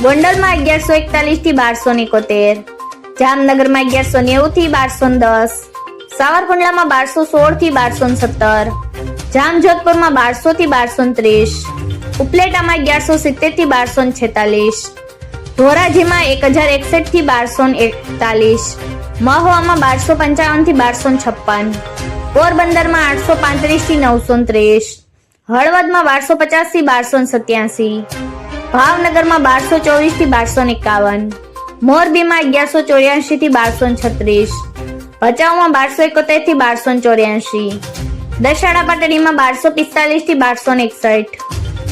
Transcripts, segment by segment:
ગોંડલમાં અગિયારસો એકતાલીસથી બારસો એકોતેર, જામનગરમાં અગિયારસો નેવું થી બારસો દસ, સાવરકુંડલામાં બારસો સોળથી બારસો સત્તર, જામજોધપુરમાં બારસો થી બારસો ત્રીસ, ઉપલેટામાં અગિયારસો સિત્તેરથી બારસો છેતાલીસ, ધોરાજીમાં એક હજાર એકસઠથી બારસો એકતાલીસ, મહુવામાં બારસો પંચાવનથી બારસો છપ્પન, પોરબંદરમાં આઠસો પાંત્રીસથી નવસો ત્રીસ, હળવદમાં બારસો પચાસથી બારસો સત્યાસી ભાવનગરમાં બારસો ચોવીસથી બારસો એકાવન. મોરબીમાં અગિયારસો ચોર્યાસી થી બારસો છત્રીસ. ભચાઉમાં બારસો એકોતેરથી બારસો ચોર્યાસી. દશાડા પાટડીમાં બારસો પિસ્તાલીસથી બારસો એકસઠ.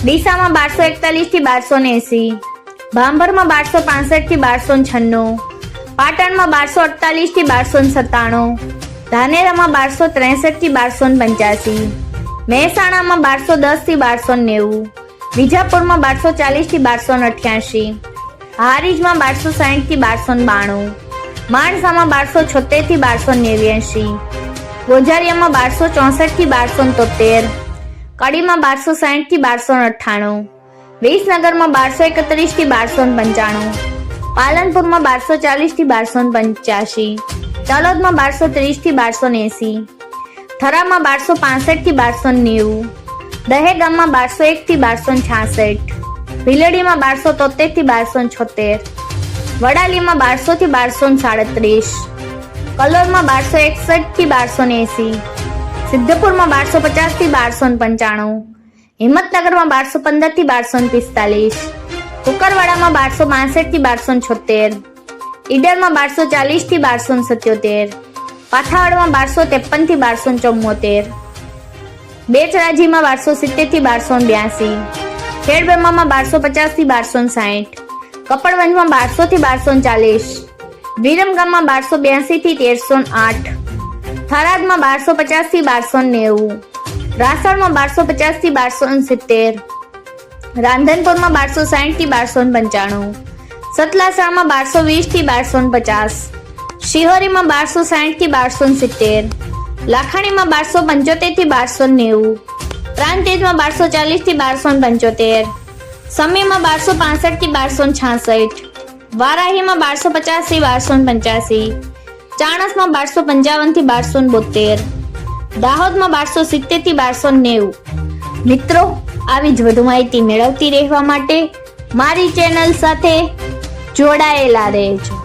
ડીસામાં બારસો એકતાલીસથી બારસો એસી. ભાંભરમાં બારસો પાસઠથી બારસો છન્નું. પાટણમાં બારસો અડતાલીસથી બારસો સત્તાણું. ધાનેરામાં બારસો ત્રેસઠથી બારસો પંચ્યાસી. મહેસાણામાં બારસો દસથી બારસો નેવું. વિજાપુરમાં બારસો ચાલીસથી બારસો અઠ્યાસી, હારીજમાં બારસો સાઠથી બારસો બાણું, માણસામાં બારસો છોતેરથી બારસો નેવ્યાસી ગોઝારિયામાં બારસો ચોસઠથી બારસો તોતેર, કડીમાં બારસો સાઠથી બારસો અઠ્ઠાણું, વિસનગરમાં બારસો એકત્રીસથી બારસો પંચાણું, પાલનપુરમાં બારસો ચાલીસથી બારસો પંચ્યાસી, તલોદમાં બારસો ત્રીસથી બારસો એસી, થરામાં બારસો પાસઠથી બારસો નેવું દહેગામમાં બારસો એક થી બારસો છાસઠ, ભીલડીમાં બારસો તોતેરથી બારસો છોતેર, વડાલીમાં બારસો થી બારસો સાડત્રીસ, કલોલમાં બારસો એકસઠથી બારસો એસી, સિદ્ધપુરમાં બારસો પચાસથી બારસો પંચાણું, હિંમતનગરમાં બારસો પંદરથી બારસો પિસ્તાલીસ, કુકરવાડામાં બારસો બાસઠથી બારસો છોતેર, ઈડરમાં બારસો ચાલીસથી બારસો સત્યોતેર, પાથાવાડમાં બારસો ત્રેપનથી બારસો ચુમ્મોતેર બેચરાજીમાં બારસો સિત્તેરથી બારસો બ્યાસી ખેડબ્રહ્મામાં બારસો પચાસથી બારસો સાઠ કપડવંજમાં બારસો થી બારસો ચાલીસ, વિરમગામમાં બારસો બ્યાસી થી તેરસો આઠ, થરાદમાં બારસો પચાસથી બારસો નેવું, રાસણમાં બારસો પચાસથી બારસો સિત્તેર, રાંધનપુરમાં બારસો સાઠથી બારસો પંચાણું સતલાસામાં બારસો વીસથી બારસો પચાસ, શિહોરીમાં બારસો સાઠથી બારસો સિત્તેર લાખાણીમાં બારસો પંચોતેરથી બારસો નેવું. પ્રાંતેજમાં બારસો ચાલીસથી બારસો પંચોતેર. સમીમાં બારસો પાસઠથી બારસો છાસઠ. વારાહીમાં બારસો પચાસથી બારસો પંચ્યાસી. ચાણસમાં બારસો પંચાવનથી બારસો બોતેર. દાહોદમાં બારસો સિત્તેરથી બારસો નેવું. મિત્રો, આવી જ વધુ માહિતી મેળવતી રહેવા માટે મારી ચેનલ સાથે જોડાયેલા રહેજો.